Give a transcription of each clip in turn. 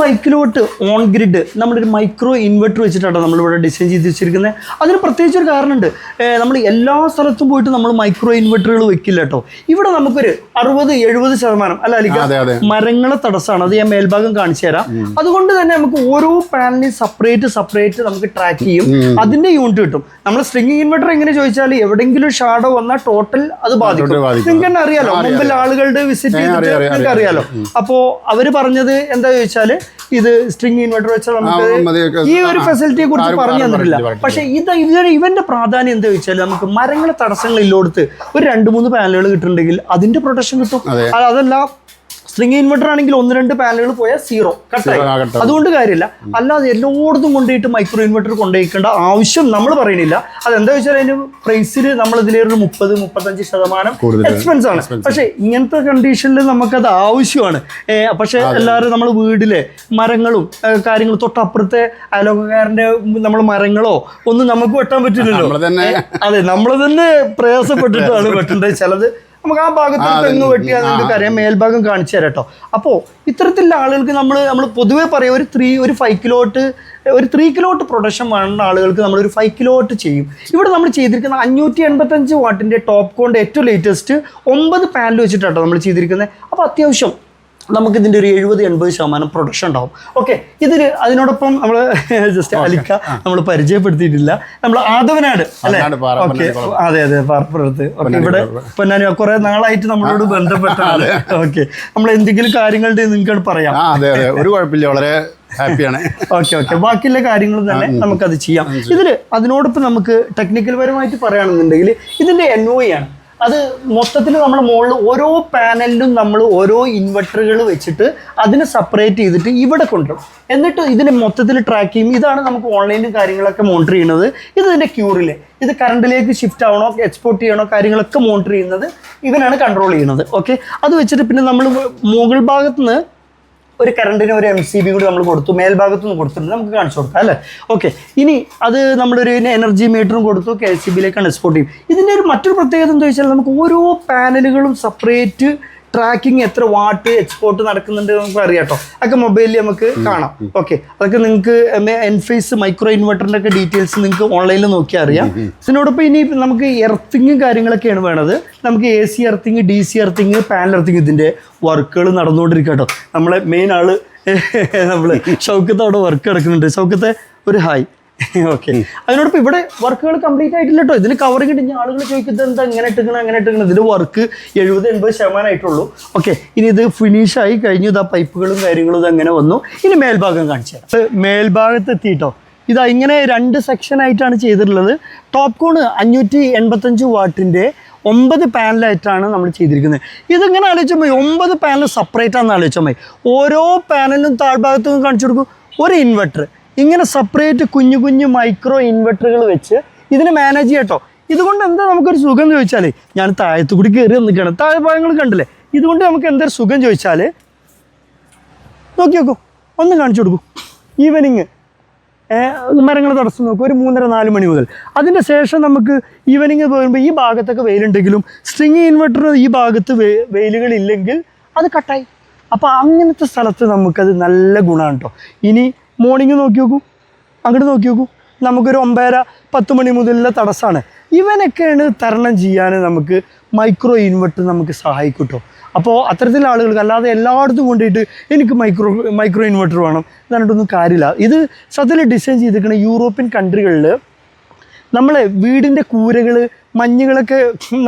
ബൈക്കിലോട്ട് on grid നമ്മളൊരു micro inverter വെച്ചിട്ടാണ് നമ്മളിവിടെ ഡിസൈൻ ചെയ്ത് വെച്ചിരിക്കുന്നത്. അതിന് പ്രത്യേകിച്ച് ഒരു കാരണമുണ്ട്. നമ്മൾ എല്ലാ സ്ഥലത്തും പോയിട്ട് നമ്മൾ മൈക്രോ ഇൻവെർട്ടറുകൾ വെക്കില്ല കേട്ടോ. ഇവിടെ നമുക്കൊരു അറുപത് എഴുപത് ശതമാനം അല്ല അതെ മരങ്ങളെ തടസ്സമാണ് അത് ഞാൻ മേൽഭാഗം കാണിച്ചു തരാം. അതുകൊണ്ട് തന്നെ നമുക്ക് ഓരോ പാനലിനും സെപ്പറേറ്റ് സെപ്പറേറ്റ് നമുക്ക് ട്രാക്ക് ചെയ്യും. അതിന്റെ യൂണിറ്റ് കിട്ടും. നമ്മൾ സ്ട്രിംഗ് ഇൻവെർട്ടർ എങ്ങനെ ചോദിച്ചാൽ എവിടെയെങ്കിലും ഷാഡോ വന്നാൽ ടോട്ടൽ അത് ബാധിക്കും. നിങ്ങൾക്ക് തന്നെ അറിയാലോ മുമ്പിൽ ആളുകളുടെ വിസിറ്റ് ചെയ്തിട്ട് നിങ്ങൾക്ക് അറിയാലോ. അപ്പോ അവർ പറഞ്ഞത് എന്താ ചോദിച്ചാൽ ഇത് സ്ട്രിംഗ് ഇൻവെർട്ടർ വെച്ചാൽ നമുക്ക് ഈ ഒരു ഫെസിലിറ്റിയെ കുറിച്ച് പറഞ്ഞു തന്നിട്ടില്ല. പക്ഷെ ഇത് ഇതിന് ഇവന്റെ പ്രാധാന്യം എന്താ വെച്ചാൽ നമുക്ക് മരങ്ങളെ തടസ്സങ്ങൾ ഇല്ലോടത്ത് ഒരു രണ്ട് മൂന്ന് പാനലുകൾ കിട്ടുന്നുണ്ടെങ്കിൽ അതിന്റെ പ്രൊട്ടക്ഷൻ കിട്ടും. അതെ. അത് അതല്ല സ്ട്രിംഗ് ഇൻവെർട്ടർ ആണെങ്കിൽ ഒന്ന് രണ്ട് പാനലുകൾ പോയാൽ സീറോ കട്ടായി. അതുകൊണ്ട് കാര്യമില്ല. അല്ലാതെ എല്ലായിടത്തും കൊണ്ടുപോയിട്ട് മൈക്രോ ഇൻവെർട്ടർ കൊണ്ടുപോയിക്കേണ്ട ആവശ്യം നമ്മൾ പറയണില്ല അതെന്താ വെച്ചാൽ അതിന് പ്രൈസിൽ നമ്മൾ ഇതിലൊരു മുപ്പത് മുപ്പത്തഞ്ച് ശതമാനം എക്സ്പെൻസ് ആണ്. പക്ഷെ ഇങ്ങനത്തെ കണ്ടീഷനിൽ നമുക്കത് ആവശ്യമാണ്. പക്ഷേ എല്ലാവരും നമ്മൾ വീടിലെ മരങ്ങളും കാര്യങ്ങളും തൊട്ടപ്പുറത്തെ അലോകക്കാരന്റെ നമ്മൾ മരങ്ങളോ ഒന്നും നമുക്ക് വെട്ടാൻ പറ്റില്ലല്ലോ. അതെ നമ്മൾ തന്നെ പ്രയാസപ്പെട്ടിട്ടാണ് വെട്ടേണ്ടത്. ചിലത് നമുക്ക് ആ ഭാഗത്ത് തെങ്ങ് വെട്ടിയാൽ നിങ്ങൾക്ക് അറിയാം മേൽഭാഗം കാണിച്ചു തരാം കേട്ടോ. അപ്പോൾ ഇത്തരത്തിലുള്ള ആളുകൾക്ക് നമ്മൾ നമ്മൾ പൊതുവെ പറയും ഒരു ത്രീ ഒരു ഫൈവ് കിലോട്ട് ഒരു ത്രീ കിലോട്ട് പ്രൊഡക്ഷൻ വേണ്ട ആളുകൾക്ക് നമ്മൾ ഒരു ഫൈവ് കിലോട്ട് ചെയ്യും. ഇവിടെ നമ്മൾ ചെയ്തിരിക്കുന്ന അഞ്ഞൂറ്റി എൺപത്തഞ്ച് വാട്ടിന്റെ ടോപ്പ് കോണ്ട് ഏറ്റവും ലേറ്റസ്റ്റ് ഒമ്പത് പാനൽ വെച്ചിട്ടാട്ടോ നമ്മൾ ചെയ്തിരിക്കുന്നത് അപ്പോൾ അത്യാവശ്യം നമുക്ക് ഇതിന്റെ ഒരു എഴുപത് എൺപത് ശതമാനം പ്രൊഡക്ഷൻ ഉണ്ടാവും. ഓക്കെ ഇതിൽ അതിനോടൊപ്പം നമ്മൾ ജസ്റ്റ് അലിക്ക നമ്മൾ പരിചയപ്പെടുത്തിയിട്ടില്ല. നമ്മൾ ആദവനാട് അല്ലേ? ഓക്കെ അതെ അതെ പാർപ്പുറത്ത് ഓക്കെ ഇവിടെ പൊന്നാനി കുറെ നാളായിട്ട് നമ്മളോട് ബന്ധപ്പെട്ടാണ്. ഓക്കെ നമ്മൾ എന്തെങ്കിലും കാര്യങ്ങളുടെ നിങ്ങൾക്ക് പറയാം. അതെ അതെ. ഒരു കുഴപ്പമില്ല. വളരെ ഹാപ്പിയാണ്. ഓക്കെ ഓക്കെ ബാക്കിയുള്ള കാര്യങ്ങൾ തന്നെ നമുക്കത് ചെയ്യാം. ഇതിൽ അതിനോടൊപ്പം നമുക്ക് ടെക്നിക്കൽ പരമായിട്ട് പറയുകയാണെന്നുണ്ടെങ്കിൽ ഇതിന്റെ എൻ ഒ ആണ്. അത് മൊത്തത്തിൽ നമ്മൾ മുകളിൽ ഓരോ പാനലിലും നമ്മൾ ഓരോ ഇൻവെർട്ടറുകൾ വെച്ചിട്ട് അതിനെ സെപ്പറേറ്റ് ചെയ്തിട്ട് ഇവിടെ കൊണ്ടുവരും. എന്നിട്ട് ഇതിനെ മൊത്തത്തിൽ ട്രാക്ക് ചെയ്യും. ഇതാണ് നമുക്ക് ഓൺലൈനും കാര്യങ്ങളൊക്കെ മോണിറ്റർ ചെയ്യുന്നത്. ഇത് ഇതിന്റെ ക്യൂറിൽ ഇത് കറണ്ടിലേക്ക് ഷിഫ്റ്റ് ആവണോ എക്സ്പോർട്ട് ചെയ്യണോ കാര്യങ്ങളൊക്കെ മോണിറ്റർ ചെയ്യുന്നത് ഇവനാണ് കൺട്രോൾ ചെയ്യുന്നത്. ഓക്കെ അത് വെച്ചിട്ട് പിന്നെ നമ്മൾ മുകൾ ഭാഗത്ത് നിന്ന് ഒരു കറണ്ടിന് ഒരു എം സി ബി കൂടി നമ്മൾ കൊടുത്തു. മേൽഭാഗത്തു നിന്ന് കൊടുത്തിട്ടുണ്ട്. നമുക്ക് കാണിച്ചു കൊടുക്കാം അല്ലേ? ഓക്കെ ഇനി അത് നമ്മളൊരു എനർജി മീറ്ററും കൊടുത്തു. കെ സി ബിയിലേക്കാണ് എക്സ്പോർട്ട് ചെയ്യും. ഇതിന്റെ ഒരു മറ്റൊരു പ്രത്യേകത എന്താ വെച്ചാൽ നമുക്ക് ഓരോ പാനലുകളും സെപ്പറേറ്റ് ട്രാക്കിംഗ് എത്ര വാട്ട് എക്സ്പോർട്ട് നടക്കുന്നുണ്ട് നമുക്ക് അറിയാട്ടോ കേട്ടോ അതൊക്കെ മൊബൈലിൽ നമുക്ക് കാണാം. ഓക്കെ അതൊക്കെ നിങ്ങൾക്ക് എൻഫേസ് മൈക്രോ ഇൻവെർട്ടറിന്റെ ഒക്കെ ഡീറ്റെയിൽസ് നിങ്ങൾക്ക് ഓൺലൈനിൽ നോക്കിയാൽ അറിയാം. ഇതിനോടൊപ്പം ഇനി നമുക്ക് എർത്തിങ്ങും കാര്യങ്ങളൊക്കെയാണ് വേണത്. നമുക്ക് A C earthing D C earthing panel earthing ഇതിന്റെ വർക്കുകൾ നടന്നുകൊണ്ടിരിക്കട്ടോ കേട്ടോ നമ്മളെ മെയിൻ ആൾ നമ്മൾ ഷൗക്കത്ത് അവിടെ വർക്ക് നടക്കുന്നുണ്ട്. ഷൗക്കത്തെ ഒരു ഹായ് ഓക്കെ അതിനോടൊപ്പം ഇവിടെ വർക്കുകൾ കംപ്ലീറ്റ് ആയിട്ടില്ല കേട്ടോ ഇതിന് കവറിങ് ഇട്ട് ഞാൻ ആളുകൾ ചോദിക്കുന്നത് എന്താ എങ്ങനെ ഇട്ടിക്കണം അങ്ങനെ ഇട്ടിക്കണം ഇതിന് വർക്ക് എഴുപത് എൺപത് ശതമാനം ആയിട്ടുള്ളൂ. ഓക്കെ ഇനി ഇത് ഫിനിഷ് ആയി കഴിഞ്ഞു. ഇതാ പൈപ്പുകളും കാര്യങ്ങളും ഇത് അങ്ങനെ വന്നു. ഇനി മേൽഭാഗം കാണിച്ചു തരാം. മേൽഭാഗത്ത് എത്തിയിട്ടോ. ഇതാ ഇങ്ങനെ രണ്ട് സെക്ഷൻ ആയിട്ടാണ് ചെയ്തിട്ടുള്ളത്. ടോപ്പ് കോൺ അഞ്ഞൂറ്റി എൺപത്തഞ്ച് വാട്ടിന്റെ ഒമ്പത് പാനലായിട്ടാണ് നമ്മൾ ചെയ്തിരിക്കുന്നത്. ഇതിങ്ങനെ ആലോചിച്ചാൽ മതി. ഒമ്പത് പാനൽ സെപ്പറേറ്റ് ആണെന്ന് ആലോചിച്ചാൽ മതി. ഓരോ പാനലിനും താഴ്ഭാഗത്തും കാണിച്ചു കൊടുക്കും. ഒരു ഇൻവെർട്ടർ ഇങ്ങനെ സെപ്പറേറ്റ് കുഞ്ഞു കുഞ്ഞു മൈക്രോ ഇൻവെർട്ടറുകൾ വെച്ച് ഇതിനെ മാനേജ് ചെയ്യട്ടോ ഇതുകൊണ്ട് എന്താ നമുക്കൊരു സുഖം എന്ന് ചോദിച്ചാൽ ഞാൻ താഴത്ത് കൂടി കയറി നിൽക്കുകയാണ്. താഴെ ഭാഗങ്ങൾ കണ്ടില്ലേ? ഇതുകൊണ്ട് നമുക്ക് എന്തൊരു സുഖം ചോദിച്ചാൽ നോക്കി നോക്കൂ. ഒന്ന് കാണിച്ചു കൊടുക്കൂ. ഈവനിങ് മരങ്ങൾ തടസ്സം നോക്കും. ഒരു മൂന്നര നാല് മണി മുതൽ. അതിന്റെ ശേഷം നമുക്ക് ഈവനിങ് പോകുമ്പോൾ ഈ ഭാഗത്തൊക്കെ വെയിലുണ്ടെങ്കിലും സ്ട്രിങ് ഇൻവെർട്ടർ ഈ ഭാഗത്ത് വെയിലുകളില്ലെങ്കിൽ അത് കട്ടായി അപ്പോൾ അങ്ങനത്തെ സ്ഥലത്ത് നമുക്കത് നല്ല ഗുണമാണ് കേട്ടോ ഇനി മോർണിംഗ് നോക്കി നോക്കൂ. അങ്ങോട്ട് നോക്കി നോക്കൂ. നമുക്കൊരു ഒമ്പതര പത്ത് മണി മുതലുള്ള തടസ്സമാണ് ഇവനൊക്കെയാണ് തരണം ചെയ്യാൻ നമുക്ക് മൈക്രോ ഇൻവെർട്ടർ നമുക്ക് സഹായിക്കും അപ്പോൾ അത്തരത്തിലുള്ള ആളുകൾക്ക് അല്ലാതെ എല്ലായിടത്തും കൊണ്ടുപോയിട്ട് എനിക്ക് മൈക്രോ മൈക്രോ ഇൻവെർട്ടർ വേണം എന്നിട്ടൊന്നും കാര്യമില്ല. ഇത് സത്യത്തിൽ ഡിസൈൻ ചെയ്തിരിക്കുന്ന യൂറോപ്യൻ കൺട്രികളിൽ നമ്മളെ വീടിന്റെ കൂരകൾ മഞ്ഞുകളൊക്കെ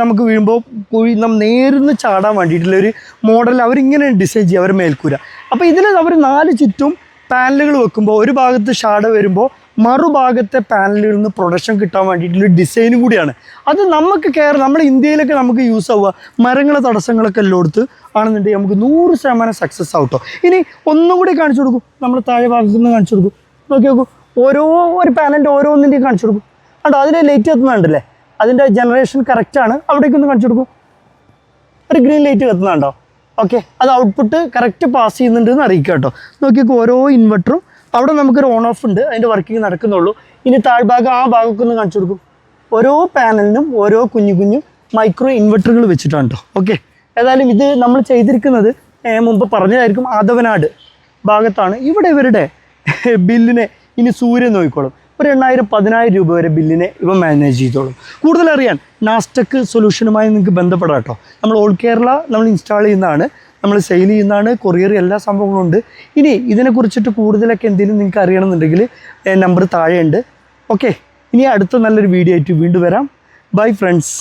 നമുക്ക് വീഴുമ്പോൾ പോയി നമ്മൾ നേരിന്ന് ചാടാൻ വേണ്ടിയിട്ടുള്ള ഒരു മോഡൽ അവരിങ്ങനെ ഡിസൈൻ ചെയ്യുക അവർ മേൽക്കൂര. അപ്പോൾ ഇതിൽ അവർ നാല് ചുറ്റും പാനലുകൾ വെക്കുമ്പോൾ ഒരു ഭാഗത്ത് ഷാഡ വരുമ്പോൾ മറുഭാഗത്തെ പാനലിൽ നിന്ന് പ്രൊഡക്ഷൻ കിട്ടാൻ വേണ്ടിയിട്ടുള്ള ഡിസൈനും കൂടിയാണ്. അത് നമുക്ക് കയറി നമ്മുടെ ഇന്ത്യയിലൊക്കെ നമുക്ക് യൂസ് ആവുക. മരങ്ങളെ തടസ്സങ്ങളൊക്കെ എല്ലായിടത്ത് ആണെന്നുണ്ടെങ്കിൽ നമുക്ക് നൂറ് ശതമാനം സക്സസ് ആവട്ടോ ഇനി ഒന്നും കൂടി കാണിച്ചു കൊടുക്കും. നമ്മൾ താഴെ ഭാഗത്ത് നിന്ന് കാണിച്ചു കൊടുക്കും. നോക്കി നോക്കൂ. ഓരോ ഒരു പാനലിന്റെ ഓരോന്നിന്റെയും കാണിച്ചു കൊടുക്കും. കണ്ടോ? അതിന് ലൈറ്റ് കത്തുന്നുണ്ടല്ലേ അതിന്റെ ജനറേഷൻ കറക്റ്റാണ് അവിടേക്കൊന്ന് കാണിച്ചു കൊടുക്കും. ഒരു ഗ്രീൻ ലൈറ്റ് കത്തുന്നുണ്ടോ ഓക്കെ അത് ഔട്ട്പുട്ട് കറക്റ്റ് പാസ് ചെയ്യുന്നുണ്ട് എന്ന് അറിയിക്കുക കേട്ടോ. നോക്കിയൊക്കെ ഓരോ ഇൻവെർട്ടറും അവിടെ നമുക്കൊരു ഓൺ ഓഫ് ഉണ്ട് അതിന്റെ വർക്കിംഗ് നടക്കുന്നുള്ളൂ. ഇനി താഴ്ഭാഗം ആ ഭാഗമൊക്കെ ഒന്ന് കാണിച്ചു കൊടുക്കും. ഓരോ പാനലിനും ഓരോ കുഞ്ഞു കുഞ്ഞു മൈക്രോ ഇൻവെർട്ടറുകൾ വെച്ചിട്ടാണ് കേട്ടോ. ഓക്കെ ഏതായാലും ഇത് നമ്മൾ ചെയ്തിരിക്കുന്നത് മുമ്പ് പറഞ്ഞതായിരിക്കും ആദവനാട് ഭാഗത്താണ്. ഇവിടെ ഇവരുടെ ബില്ലിനെ ഇനി സൂര്യൻ നോക്കിക്കോളും. ഒരു എണ്ണായിരം പതിനായിരം രൂപ വരെ ബില്ലിനെ ഇവ മാനേജ് ചെയ്തോളും. കൂടുതൽ അറിയാൻ നാസ്റ്റക്ക് സൊല്യൂഷനുമായി നിങ്ങൾക്ക് ബന്ധപ്പെടാം കേട്ടോ. നമ്മൾ ഓൾ കേരള നമ്മൾ ഇൻസ്റ്റാൾ ചെയ്യുന്നതാണ് നമ്മൾ സെയിൽ ചെയ്യുന്നതാണ് കൊറിയർ എല്ലാ സംഭവങ്ങളും ഉണ്ട്. ഇനി ഇതിനെക്കുറിച്ചിട്ട് കൂടുതലൊക്കെ എന്തെങ്കിലും നിങ്ങൾക്ക് അറിയണമെന്നുണ്ടെങ്കിൽ നമ്പർ താഴെയുണ്ട്. ഓക്കെ ഇനി അടുത്ത നല്ലൊരു വീഡിയോ ആയിട്ട് വീണ്ടും വരാം. Bye friends